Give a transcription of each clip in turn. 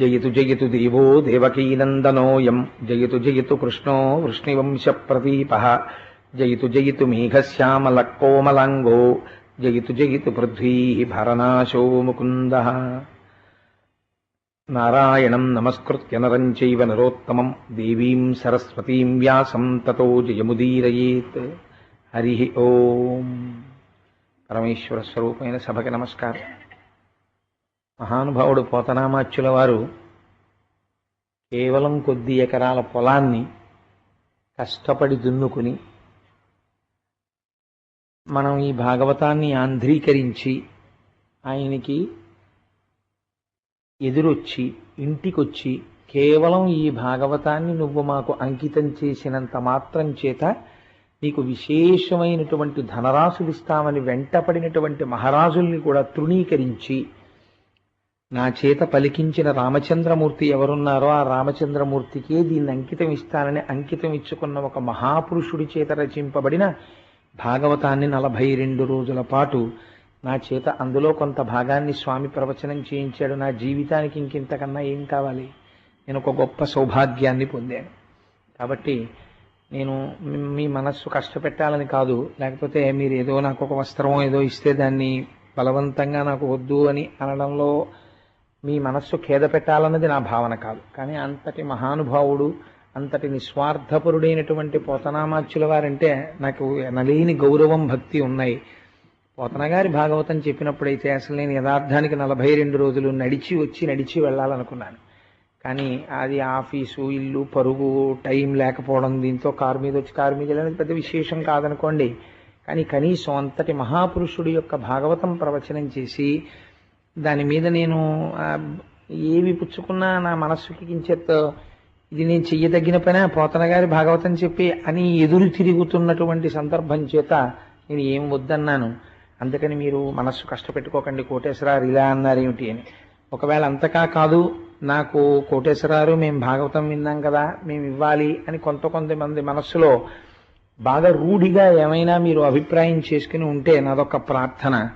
जयतु जयतु देवो देवकी देवकीनन्दनोऽयं। जयतु जयतु कृष्णो वृष्णिवंश प्रदीप। जयतु जयतु मेघश्यामलकोमलाङ्गो जयतु जयतु पृथ्वी भरनाशो मुकुन्दः। नारायणं नमस्कृत्य नरं चैव नरोत्तमं। देवीं सरस्वतीं व्यासं ततो जयमुदीरयेत्। हरिः ओम्। परमेश्वरस्वरूपेण सभके नमस्कार మహానుభావుడు పోతనామాచ్యుల వారు కేవలం కొద్ది ఎకరాల పొలాన్ని కష్టపడి దున్నుకుని మనం ఈ భాగవతాన్ని ఆంధ్రీకరించి ఆయనకి ఎదురొచ్చి ఇంటికొచ్చి కేవలం ఈ భాగవతాన్ని నువ్వు మాకు అంకితం చేసినంత మాత్రం చేత నీకు విశేషమైనటువంటి ధనరాశులు ఇస్తామని వెంటపడినటువంటి మహారాజుల్ని కూడా తృణీకరించి నా చేత పలికించిన రామచంద్రమూర్తి ఎవరున్నారో ఆ రామచంద్రమూర్తికే దీన్ని అంకితం ఇస్తానని అంకితం ఇచ్చుకున్న ఒక మహాపురుషుడి చేత రచింపబడిన భాగవతాన్ని నలభై రెండు రోజుల పాటు నా చేత అందులో కొంత భాగాన్ని స్వామి ప్రవచనం చేయించాడు. నా జీవితానికి ఇంకింతకన్నా ఏం కావాలి? నేను ఒక గొప్ప సౌభాగ్యాన్ని పొందాను. కాబట్టి నేను మీ- మీ మనస్సు కష్టపెట్టాలని కాదు. లేకపోతే మీరు ఏదో నాకు ఒక వస్త్రం ఏదో ఇస్తే దాన్ని బలవంతంగా నాకు వద్దు అని అనడంలో మీ మనస్సు ఖేద పెట్టాలన్నది నా భావన కాదు. కానీ అంతటి మహానుభావుడు అంతటి నిస్వార్థపరుడైనటువంటి పోతనామాచ్యుల వారంటే నాకు నలేని గౌరవం భక్తి ఉన్నాయి. పోతనగారి భాగవతం చెప్పినప్పుడైతే అసలు నేను యథార్థానికి నలభై రెండు రోజులు నడిచి వచ్చి నడిచి వెళ్ళాలనుకున్నాను. కానీ అది ఆఫీసు ఇల్లు పరుగు టైం లేకపోవడం దీంతో కారు మీద వచ్చి కారు మీద వెళ్ళినది పెద్ద విశేషం కాదనుకోండి. కానీ కనీసం అంతటి మహాపురుషుడి యొక్క భాగవతం ప్రవచనం చేసి దాని మీద నేను ఏవి పుచ్చుకున్నా నా మనస్సుకి కించెత్ ఇది నేను చెయ్యదగిన పనే పోతన గారి భాగవతం చెప్పి అని ఎదురు తిరుగుతున్నటువంటి సందర్భం చేత నేను ఏం వద్దన్నాను. అందుకని మీరు మనస్సు కష్టపెట్టుకోకండి కోటేశ్వరారు ఇలా అన్నారు ఏమిటి అని. ఒకవేళ అంతకా కాదు నాకు కోటేశ్వరారు మేము భాగవతం విన్నాం కదా మేము ఇవ్వాలి అని కొంత కొంతమంది మనస్సులో బాగా రూఢిగా ఏమైనా మీరు అభిప్రాయం చేసుకుని ఉంటే నాదొక ప్రార్థన.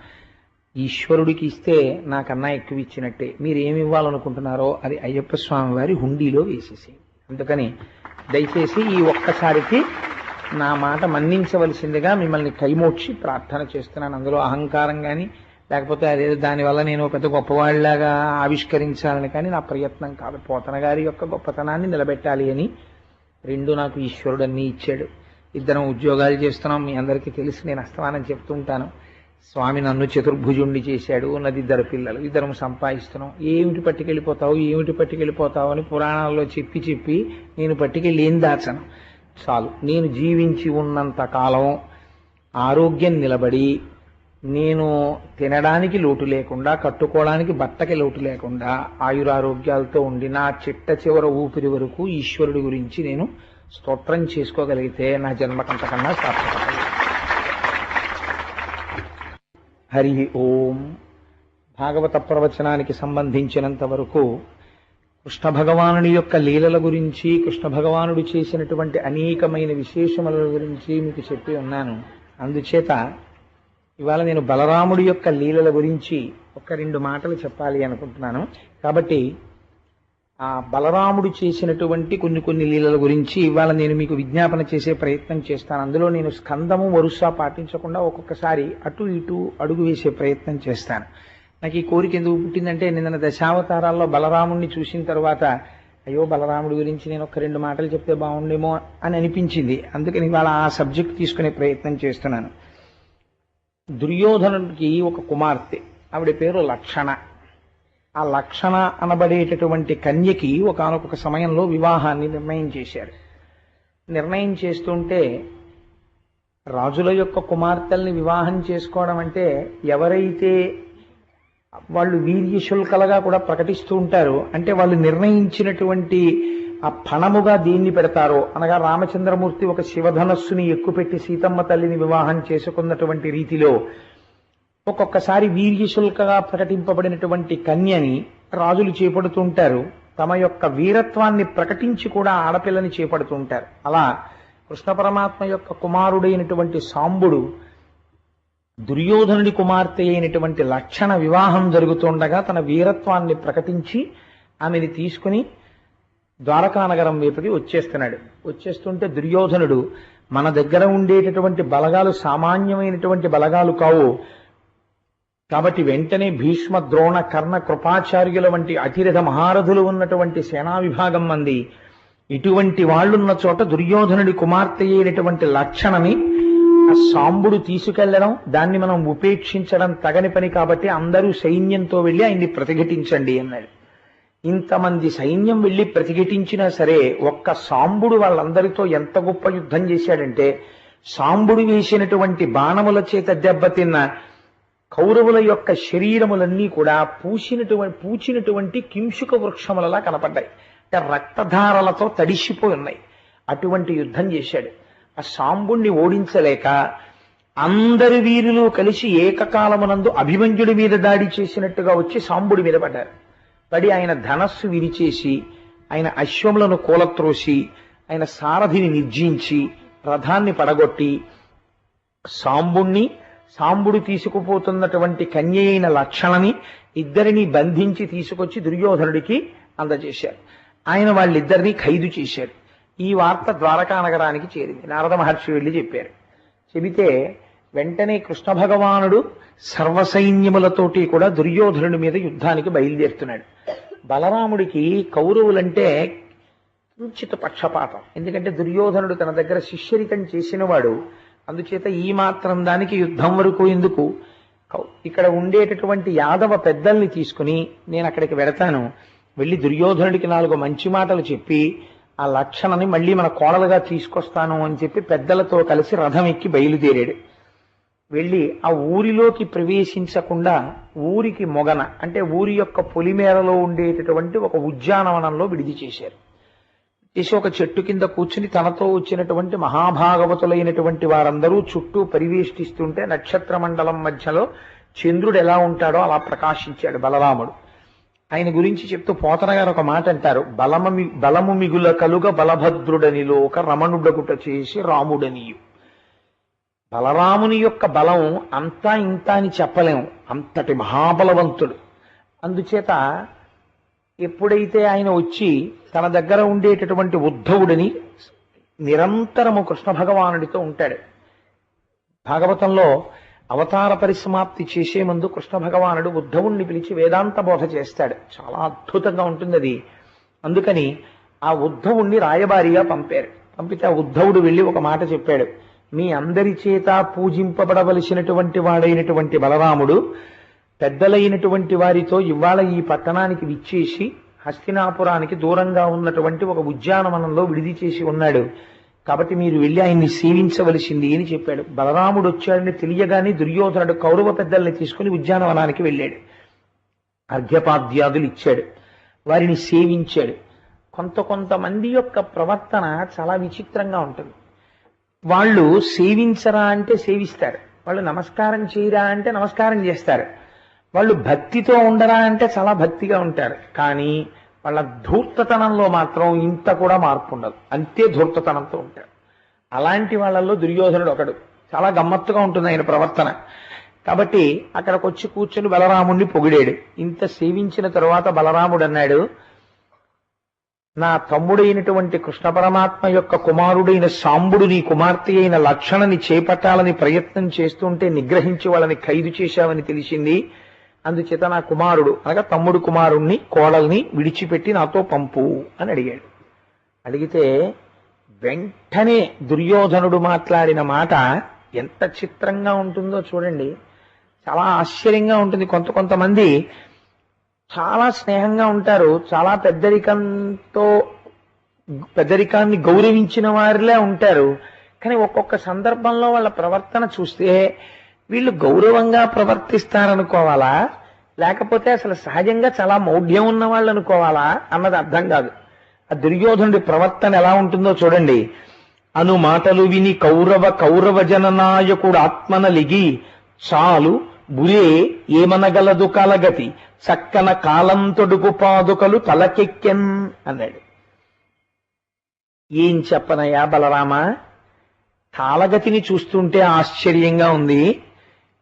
ఈశ్వరుడికి ఇస్తే నాకన్నా ఎక్కువ ఇచ్చినట్టే. మీరు ఏమి ఇవ్వాలనుకుంటున్నారో అది అయ్యప్ప స్వామి వారి హుండీలో వేసేసి. అందుకని దయచేసి ఈ ఒక్కసారికి నా మాట మన్నించవలసిందిగా మిమ్మల్ని కైమోడ్చి ప్రార్థన చేస్తున్నాను. అందులో అహంకారం కానీ లేకపోతే అదేదో దానివల్ల నేను పెద్ద గొప్పవాళ్ళలాగా ఆవిష్కరించాలని కానీ నా ప్రయత్నం కాదు. పోతన గారి యొక్క గొప్పతనాన్ని నిలబెట్టాలి అని రెండు నాకు ఈశ్వరుడు అన్నీ ఇచ్చాడు. ఇద్దరం ఉద్యోగాలు చేస్తున్నాం. మీ అందరికీ తెలిసి నేను అస్తమానం చెప్తుంటాను స్వామి నన్ను చతుర్భుజుణ్ణి చేశాడు ఉన్నది ఇద్దరు పిల్లలు ఇద్దరం సంపాదిస్తున్నాం. ఏమిటి పట్టుకెళ్ళిపోతావు ఏమిటి పట్టుకెళ్ళిపోతావు అని పురాణాల్లో చెప్పి చెప్పి నేను పట్టుకెళ్ళి ఏం దాచను. చాలు నేను జీవించి ఉన్నంత కాలం ఆరోగ్యం నిలబడి నేను తినడానికి లోటు లేకుండా కట్టుకోవడానికి బట్టకి లోటు లేకుండా ఆయురారోగ్యాలతో ఉండి నా చిట్ట చివర ఊపిరి వరకు ఈశ్వరుడి గురించి నేను స్తోత్రం చేసుకోగలిగితే నా జన్మకంతకన్నా సార్థకత హరి ఓం. భాగవత ప్రవచనానికి సంబంధించినంత వరకు కృష్ణ భగవానుడి యొక్క లీలల గురించి కృష్ణ భగవానుడు చేసినటువంటి అనేకమైన విశేషముల గురించి మీకు చెప్పి ఉన్నాను. అందుచేత ఇవాళ నేను బలరాముడి యొక్క లీలల గురించి ఒక రెండు మాటలు చెప్పాలి అనుకుంటున్నాను. కాబట్టి ఆ బలరాముడు చేసినటువంటి కొన్ని కొన్ని లీలల గురించి ఇవాళ నేను మీకు విజ్ఞాపన చేసే ప్రయత్నం చేస్తాను. అందులో నేను స్కందము వరుస పాటించకుండా ఒక్కొక్కసారి అటు ఇటు అడుగు వేసే ప్రయత్నం చేస్తాను. నాకు ఈ కోరిక ఎందుకు పుట్టిందంటే నిన్న దశావతారాల్లో బలరాముడిని చూసిన తర్వాత అయ్యో బలరాముడి గురించి నేను ఒక రెండు మాటలు చెప్తే బాగుండేమో అని అనిపించింది. అందుకని ఇవాళ ఆ సబ్జెక్ట్ తీసుకునే ప్రయత్నం చేస్తున్నాను. దుర్యోధనుడికి ఒక కుమార్తె. ఆవిడ పేరు లక్షణ. ఆ లక్షణ అనబడేటటువంటి కన్యకి ఒకానొక సమయంలో వివాహాన్ని నిర్ణయం చేశారు. నిర్ణయం చేస్తుంటే రాజుల యొక్క కుమార్తెల్ని వివాహం చేసుకోవడం అంటే ఎవరైతే వాళ్ళు వీర్యశుల్కలుగా కూడా ప్రకటిస్తూ ఉంటారు అంటే వాళ్ళు నిర్ణయించినటువంటి ఆ పణముగా దీన్ని పెడతారో అనగా రామచంద్రమూర్తి ఒక శివధనస్సుని ఎక్కుపెట్టి సీతమ్మ తల్లిని వివాహం చేసుకున్నటువంటి రీతిలో ఒక్కొక్కసారి వీర్యశుల్కగా ప్రకటింపబడినటువంటి కన్యని రాజులు చేపడుతుంటారు. తమ యొక్క వీరత్వాన్ని ప్రకటించి కూడా ఆడపిల్లని చేపడుతుంటారు. అలా కృష్ణ పరమాత్మ యొక్క కుమారుడైనటువంటి సాంబుడు దుర్యోధనుడి కుమార్తె అయినటువంటి లక్షణ వివాహం జరుగుతుండగా తన వీరత్వాన్ని ప్రకటించి ఆమెని తీసుకుని ద్వారకానగరం వైపుకి వచ్చేస్తున్నాడు. వచ్చేస్తుంటే దుర్యోధనుడు మన దగ్గర ఉండేటటువంటి బలగాలు సామాన్యమైనటువంటి బలగాలు కావు. కాబట్టి వెంటనే భీష్మ ద్రోణ కర్ణ కృపాచార్యుల వంటి అతిరథ మహారథులు ఉన్నటువంటి సేనా విభాగం మంది ఇటువంటి వాళ్ళున్న చోట దుర్యోధనుడి కుమార్తె అయినటువంటి లక్షణని ఆ సాంబుడు తీసుకెళ్ళడం దాన్ని మనం ఉపేక్షించడం తగని పని కాబట్టి అందరూ సైన్యంతో వెళ్ళి ఆయన్ని ప్రతిఘటించండి అన్నాడు ఇంతమంది సైన్యం వెళ్ళి ప్రతిఘటించినా సరే ఒక్క సాంబుడు వాళ్ళందరితో ఎంత గొప్ప యుద్ధం చేశాడంటే సాంబుడు వేసినటువంటి బాణముల చేత దెబ్బతిన్న కౌరవుల యొక్క శరీరములన్నీ కూడా పూసినటువంటి పూచినటువంటి కింశుక వృక్షములలా కనపడ్డాయి. అంటే రక్తధారలతో తడిసిపోయి ఉన్నాయి. అటువంటి యుద్ధం చేశాడు. ఆ సాంబుణ్ణి ఓడించలేక అందరి వీరులు కలిసి ఏకకాలమునందు అభిమన్యుడి మీద దాడి చేసినట్టుగా వచ్చి సాంబుడి మీద పడ్డారు. పడి ఆయన ధనస్సు విరిచేసి ఆయన అశ్వములను కూలత్రోసి ఆయన సారథిని నిర్జించి రథాన్ని పడగొట్టి సాంబుణ్ణి సాంబుడు తీసుకుపోతున్నటువంటి కన్య అయిన లక్షణని ఇద్దరిని బంధించి తీసుకొచ్చి దుర్యోధనుడికి అందజేశారు. ఆయన వాళ్ళిద్దరినీ ఖైదు చేశారు. ఈ వార్త ద్వారకా నగరానికి చేరింది. నారద మహర్షి వెళ్ళి చెప్పారు. చెబితే వెంటనే కృష్ణ భగవానుడు సర్వసైన్యములతోటి కూడా దుర్యోధనుడి మీద యుద్ధానికి బయలుదేరుతున్నాడు. బలరాముడికి కౌరవులంటే కించిత పక్షపాతం. ఎందుకంటే దుర్యోధనుడు తన దగ్గర శిష్యరికం చేసినవాడు అందుచేత ఈ మాత్రం దానికి యుద్ధం వరకు ఎందుకు? ఇక్కడ ఉండేటటువంటి యాదవ పెద్దల్ని తీసుకుని నేను అక్కడికి వెడతాను. వెళ్ళి దుర్యోధనుడికి నాలుగు మంచి మాటలు చెప్పి ఆ లక్షణని మళ్ళీ మన కోడలుగా తీసుకొస్తాను అని చెప్పి పెద్దలతో కలిసి రథం ఎక్కి బయలుదేరాడు. వెళ్ళి ఆ ఊరిలోకి ప్రవేశించకుండా ఊరికి మొగన అంటే ఊరి యొక్క పొలిమేరలో ఉండేటటువంటి ఒక ఉద్యానవనంలో విడిది చేశారు. చేసి ఒక చెట్టు కింద కూర్చుని తనతో వచ్చినటువంటి మహాభాగవతులైనటువంటి వారందరూ చుట్టూ పరివేష్టిస్తుంటే నక్షత్ర మండలం మధ్యలో చంద్రుడు ఎలా ఉంటాడో అలా ప్రకాశించాడు బలరాముడు. ఆయన గురించి చెప్తూ పోతన గారు ఒక మాట అంటారు. బలము బలము మిగుల కలుగ బలభద్రుడనిలో ఒక రమణుడగుట చేసి రాముడనియు. బలరాముని యొక్క బలం అంతా ఇంత అని చెప్పలేము. అంతటి మహాబలవంతుడు. అందుచేత ఎప్పుడైతే ఆయన వచ్చి తన దగ్గర ఉండేటటువంటి ఉద్ధవుడిని నిరంతరము కృష్ణ భగవానుడితో ఉంటాడు. భాగవతంలో అవతార పరిసమాప్తి చేసే ముందు కృష్ణ భగవానుడు ఉద్ధవుణ్ణి పిలిచి వేదాంత బోధ చేస్తాడు. చాలా అద్భుతంగా ఉంటుంది అది. అందుకని ఆ ఉద్ధవుణ్ణి రాయబారిగా పంపారు. పంపితే ఆ ఉద్ధవుడు వెళ్ళి ఒక మాట చెప్పాడు. మీ అందరి చేత పూజింపబడవలసినటువంటి వాడైనటువంటి బలరాముడు పెద్దలైనటువంటి వారితో ఇవాళ ఈ పట్టణానికి విచ్చేసి హస్తినాపురానికి దూరంగా ఉన్నటువంటి ఒక ఉద్యానవనంలో విడిది చేసి ఉన్నాడు. కాబట్టి మీరు వెళ్ళి ఆయన్ని సేవించవలసింది అని చెప్పాడు. బలరాముడు వచ్చాడని తెలియగానే దుర్యోధనుడు కౌరవ పెద్దల్ని తీసుకుని ఉద్యానవనానికి వెళ్ళాడు. అర్ఘ్యపాద్యాదులు ఇచ్చాడు. వారిని సేవించాడు. కొంత కొంతమంది యొక్క ప్రవర్తన చాలా విచిత్రంగా ఉంటుంది. వాళ్ళు సేవించరా అంటే సేవిస్తారు. వాళ్ళు నమస్కారం చేయరా అంటే నమస్కారం చేస్తారు. వాళ్ళు భక్తితో ఉండరా అంటే చాలా భక్తిగా ఉంటారు. కానీ వాళ్ళ ధూర్తతనంలో మాత్రం ఇంత కూడా మార్పు ఉండదు. అంతే ధూర్తతనంతో ఉంటారు. అలాంటి వాళ్ళల్లో దుర్యోధనుడు ఒకడు. చాలా గమ్మత్తుగా ఉంటుంది ఆయన ప్రవర్తన. కాబట్టి అక్కడికి వచ్చి కూర్చొని బలరాముడిని పొగిడాడు. ఇంత సేవించిన తరువాత బలరాముడు అన్నాడు నా తమ్ముడైనటువంటి కృష్ణ పరమాత్మ యొక్క కుమారుడైన సాంబుడు నీ కుమార్తె అయిన లక్షణని చేపట్టాలని ప్రయత్నం చేస్తుంటే నిగ్రహించి వాళ్ళని ఖైదు చేశావని తెలిసింది. అందుచేత నా కుమారుడు అనగా తమ్ముడు కుమారుణ్ణి కోడల్ని విడిచిపెట్టి నాతో పంపు అని అడిగాడు. అడిగితే వెంటనే దుర్యోధనుడు మాట్లాడిన మాట ఎంత చిత్రంగా ఉంటుందో చూడండి. చాలా ఆశ్చర్యంగా ఉంటుంది. కొంత కొంతమంది చాలా స్నేహంగా ఉంటారు. చాలా పెద్దరికంతో పెద్దరికాన్ని గౌరవించిన వారిలే ఉంటారు. కానీ ఒక్కొక్క సందర్భంలో వాళ్ళ ప్రవర్తన చూస్తే వీళ్ళు గౌరవంగా ప్రవర్తిస్తారనుకోవాలా? లేకపోతే అసలు సహజంగా చాలా మౌఢ్యం ఉన్న వాళ్ళు అనుకోవాలా అన్నది అర్థం కాదు. ఆ దుర్యోధనుడి ప్రవర్తన ఎలా ఉంటుందో చూడండి. అను మాటలు విని కౌరవ కౌరవ జననాయకుడు ఆత్మన లిగి చాలు బురే ఏమనగలదు కలగతి చక్కన కాలంతొడుగు పాదుకలు తలకెక్కెన్ అన్నాడు. ఏం చెప్పనయ్యా బలరామా? కాలగతిని చూస్తుంటే ఆశ్చర్యంగా ఉంది.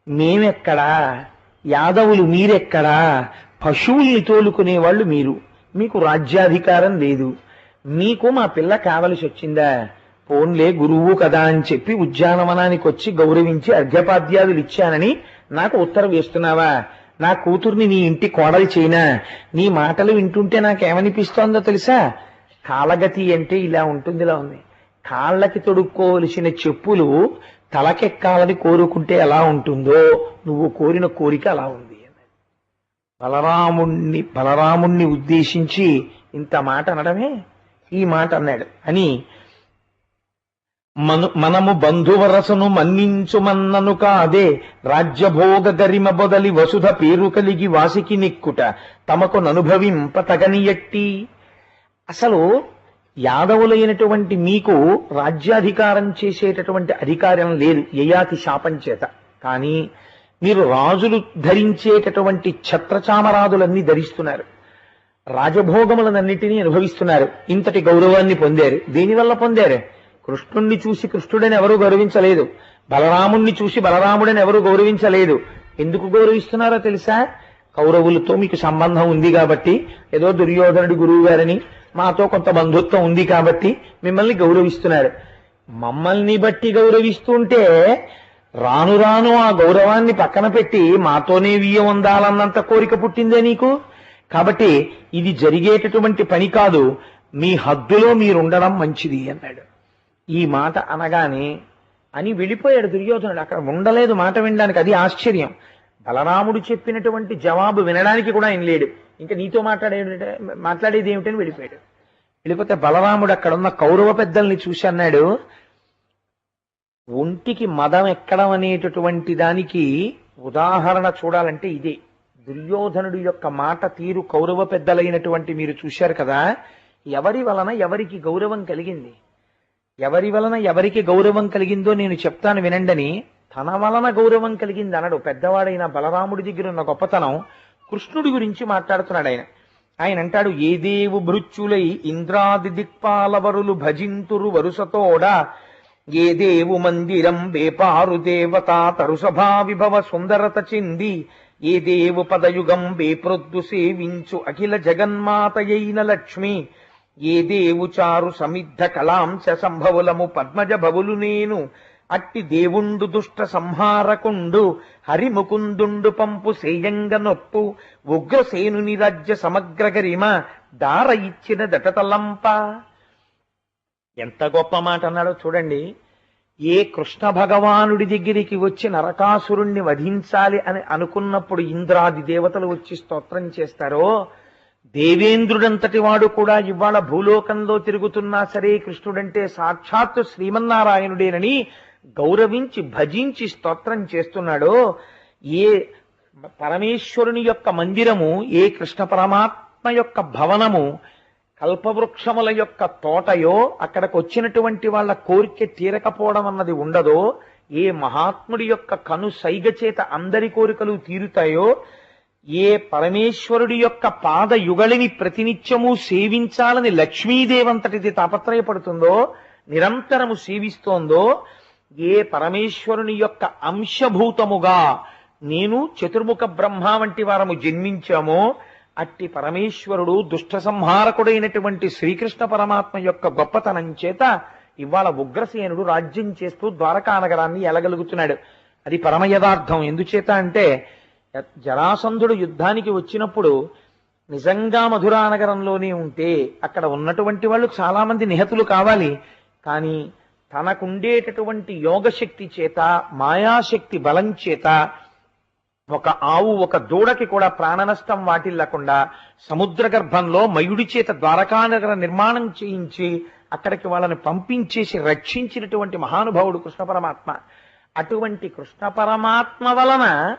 మేమెక్కడా? యాదవులు మీరెక్కడా? పశువుల్ని తోలుకునే వాళ్ళు మీరు. మీకు రాజ్యాధికారం లేదు. మీకు మా పిల్ల కావలసి వచ్చిందా? పోన్లే గురువు కదా అని చెప్పి ఉద్యానవనానికి వచ్చి గౌరవించి అర్ఘ్యపాద్యాదులు ఇచ్చానని నాకు ఉత్తరం వేస్తున్నావా? నా కూతుర్ని నీ ఇంటి కోడలు చేయనా? నీ మాటలు వింటుంటే నాకేమనిపిస్తోందో తెలుసా? కాలగతి అంటే ఇలా ఉంటుంది ఇలా ఉంది. కాళ్ళకి తొడుక్కోవలసిన చెప్పులు తలకెక్కాలని కోరుకుంటే ఎలా ఉంటుందో నువ్వు కోరిన కోరిక అలా ఉంది బలరాముణ్ణి బలరాముణ్ణి ఉద్దేశించి ఇంత మాట అనడమే ఈ మాట అన్నాడు. అని మను మనము బంధువరసను మన్నించుమన్నను కాదే రాజ్యభోగ గరిమ బొదలి వసుధ పేరు కలిగి వాసికి నిక్కుట. తమకు ననుభవింప తగనియట్టి. అసలు యాదవులైనటువంటి మీకు రాజ్యాధికారం చేసేటటువంటి అధికారం లేదు యయాతి శాపం చేత. కానీ మీరు రాజులు ధరించేటటువంటి ఛత్రచామరాదులన్నీ ధరిస్తున్నారు. రాజభోగములనన్నిటినీ అనుభవిస్తున్నారు. ఇంతటి గౌరవాన్ని పొందారు. దీనివల్ల పొందారు? కృష్ణుణ్ణి చూసి కృష్ణుడని ఎవరూ గౌరవించలేదు. బలరాముణ్ణి చూసి బలరాముడని ఎవరు గౌరవించలేదు. ఎందుకు గౌరవిస్తున్నారో తెలుసా? కౌరవులతో మీకు సంబంధం ఉంది కాబట్టి ఏదో దుర్యోధనుడి గురువు గారని మాతో కొంత బంధుత్వం ఉంది కాబట్టి మిమ్మల్ని గౌరవిస్తున్నారు మమ్మల్ని బట్టి గౌరవిస్తుంటే రాను రాను ఆ గౌరవాన్ని పక్కన పెట్టి మాతోనే వియ్యం ఉందాలన్నంత కోరిక పుట్టిందే నీకు? కాబట్టి ఇది జరిగేటటువంటి పని కాదు మీ హద్దులో మీరుండడం మంచిది అన్నాడు. ఈ మాట అనగానే అని వెళ్ళిపోయాడు దుర్యోధనుడు. అక్కడ ఉండలేదు మాట వినడానికి అది ఆశ్చర్యం. బలరాముడు చెప్పినటువంటి జవాబు వినడానికి కూడా ఆయన లేడు. ఇంకా నీతో మాట్లాడే మాట్లాడేది ఏమిటని వెళ్ళిపోయాడు. వెళ్ళిపోతే బలరాముడు అక్కడ ఉన్న కౌరవ పెద్దల్ని చూసి అన్నాడు ఒంటికి మదం ఎక్కడం అనేటటువంటి దానికి ఉదాహరణ చూడాలంటే ఇదే. దుర్యోధనుడి యొక్క మాట తీరు కౌరవ పెద్దలైనటువంటి మీరు చూశారు కదా ఎవరి వలన ఎవరికి గౌరవం కలిగింది? ఎవరి వలన ఎవరికి గౌరవం కలిగిందో నేను చెప్తాను వినండని తన వలన గౌరవం కలిగింది అనడు. పెద్దవాడైన బలరాముడి దగ్గర ఉన్న గొప్పతనం కృష్ణుడి గురించి మాట్లాడుతున్నాడు ఆయన. ఆయన అంటాడు ఏ దేవు భృత్యులై ఇంద్రాది దిక్పాలవరులు భజింతురు వరుసతోడ ఏ దేవు మందిరం వేపారు దేవత తరుసభా విభవ సుందరత చెంది ఏ దేవు పదయుగం వేప్రొద్దు సేవించు అఖిల జగన్మాతయైన లక్ష్మి ఏ దేవు చారు సమిద్ధ కళాంశ సంభవులము పద్మజ భవులు నేను అట్టి దేవుండు దుష్ట సంహారకుండు హరిముకుందుండు పంపు సేయంగ నొప్పు ఉగ్రసేనుని రాజ్య సమగ్ర గరిమ దార ఇచ్చిన దటతలంప. ఎంత గొప్ప మాట అన్నాడో చూడండి. ఏ కృష్ణ భగవానుడి దగ్గరికి వచ్చి నరకాసురుణ్ణి వధించాలి అని అనుకున్నప్పుడు ఇంద్రాది దేవతలు వచ్చి స్తోత్రం చేస్తారో దేవేంద్రుడంతటి వాడు కూడా ఇవాళ భూలోకంలో తిరుగుతున్నా సరే కృష్ణుడంటే సాక్షాత్తు శ్రీమన్నారాయణుడేనని గౌరవించి భజించి స్తోత్రం చేస్తున్నాడో ఏ పరమేశ్వరుని యొక్క మందిరము ఏ కృష్ణ పరమాత్మ యొక్క భవనము కల్పవృక్షముల యొక్క తోటయో అక్కడికి వచ్చినటువంటి వాళ్ళ కోరిక తీరకపోవడం అన్నది ఉండదో ఏ మహాత్ముడి యొక్క కను సైగ చేత అందరి కోరికలు తీరుతాయో ఏ పరమేశ్వరుడి యొక్క పాద యుగళిని ప్రతినిత్యము సేవించాలని లక్ష్మీదేవంతటిది తాపత్రయపడుతుందో నిరంతరము సేవిస్తోందో ఏ పరమేశ్వరుని యొక్క అంశభూతముగా నేను చతుర్ముఖ బ్రహ్మ వంటి వారము జన్మించామో అట్టి పరమేశ్వరుడు దుష్ట సంహారకుడైనటువంటి శ్రీకృష్ణ పరమాత్మ యొక్క గొప్పతనం చేత ఇవాళ ఉగ్రసేనుడు రాజ్యం చేస్తూ ద్వారకా నగరాన్ని ఎలగలుగుతున్నాడు. అది పరమ యథార్థం. ఎందుచేత అంటే జరాసంధుడు యుద్ధానికి వచ్చినప్పుడు నిజంగా మధురా నగరంలోనే ఉంటే అక్కడ ఉన్నటువంటి వాళ్ళు చాలా మంది నిహతులు కావాలి. కానీ తనకుండేటటువంటి యోగశక్తి చేత మాయాశక్తి బలం చేత ఒక ఆవు ఒక దూడకి కూడా ప్రాణనష్టం వాటిల్లకుండా సముద్ర గర్భంలో మయుడి చేత ద్వారకానగర నిర్మాణం చేయించి అక్కడికి వాళ్ళని పంపించేసి రక్షించినటువంటి మహానుభావుడు కృష్ణ పరమాత్మ. అటువంటి కృష్ణ పరమాత్మ వలన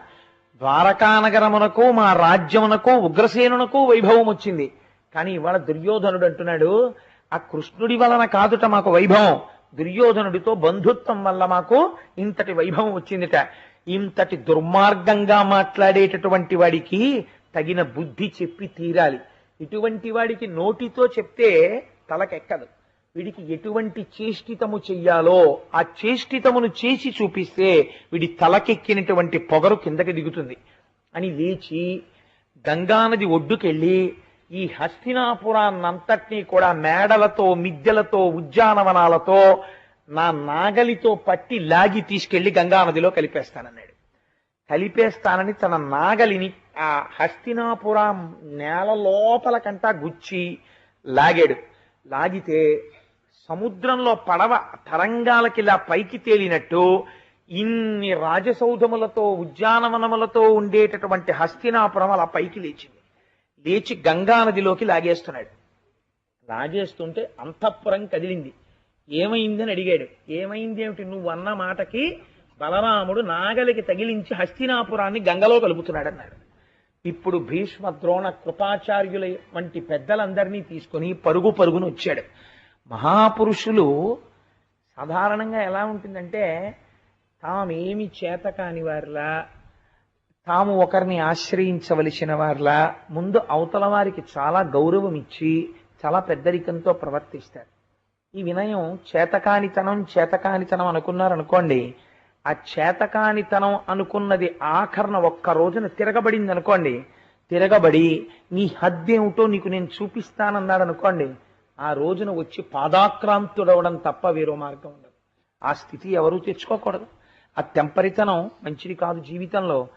ద్వారకానగరమునకు మా రాజ్యమునకు ఉగ్రసేనునకు వైభవం వచ్చింది. కానీ ఇవాళ దుర్యోధనుడు అంటున్నాడు ఆ కృష్ణుడి వలన కాదుట మాకు వైభవం. దుర్యోధనుడితో బంధుత్వం వల్ల మాకు ఇంతటి వైభవం వచ్చిందిట. ఇంతటి దుర్మార్గంగా మాట్లాడేటటువంటి వాడికి తగిన బుద్ధి చెప్పి తీరాలి. ఇటువంటి వాడికి నోటితో చెప్తే తలకెక్కదు. వీడికి ఎటువంటి చేష్టితము చెయ్యాలో ఆ చేష్టితమును చేసి చూపిస్తే వీడి తలకెక్కినటువంటి పొగరు కిందకి దిగుతుంది. అని లేచి గంగానది ఒడ్డుకెళ్ళి ఈ హస్తినాపురాన్నంతటినీ కూడా మేడలతో మిద్దెలతో ఉద్యానవనాలతో నా నాగలితో పట్టి లాగి తీసుకెళ్ళి గంగానదిలో కలిపేస్తానన్నాడు. కలిపేస్తానని తన నాగలిని ఆ హస్తినాపురం నేల లోపల కంటా గుచ్చి లాగాడు. లాగితే సముద్రంలో పడవ తరంగాలకిలా పైకి తేలినట్టు ఇన్ని రాజసౌధములతో ఉద్యానవనములతో ఉండేటటువంటి హస్తినాపురం అలా పైకి లేచింది. లేచి గంగా నదిలోకి లాగేస్తున్నాడు. లాగేస్తుంటే అంతఃపురం కదిలింది. ఏమైందని అడిగాడు. ఏమైంది ఏమిటి నువ్వు అన్న మాటకి బలరాముడు నాగలికి తగిలించి హస్తినాపురాన్ని గంగలో కలుపుతున్నాడు అన్నాడు ఇప్పుడు భీష్మ ద్రోణ కృపాచార్యుల వంటి పెద్దలందరినీ తీసుకొని పరుగు పరుగును వచ్చాడు. మహాపురుషులు సాధారణంగా ఎలా ఉంటుందంటే తామేమి చేత కాని వారిలా తాము ఒకరిని ఆశ్రయించవలసిన వారిలా ముందు అవతల వారికి చాలా గౌరవం ఇచ్చి చాలా పెద్దరికంతో ప్రవర్తిస్తారు. ఈ వినయం చేతకానితనం చేతకానితనం అనుకున్నారనుకోండి ఆ చేతకానితనం అనుకున్నది ఆఖరణ ఒక్క రోజున తిరగబడింది అనుకోండి తిరగబడి నీ హద్దేమిటో నీకు నేను చూపిస్తానన్నాడు అనుకోండి ఆ రోజున వచ్చి పాదాక్రాంతుడవడం తప్ప వేరో మార్గం ఉండదు. ఆ స్థితి ఎవరూ తెచ్చుకోకూడదు. ఆ తెంపరితనం మంచిది కాదు జీవితంలో.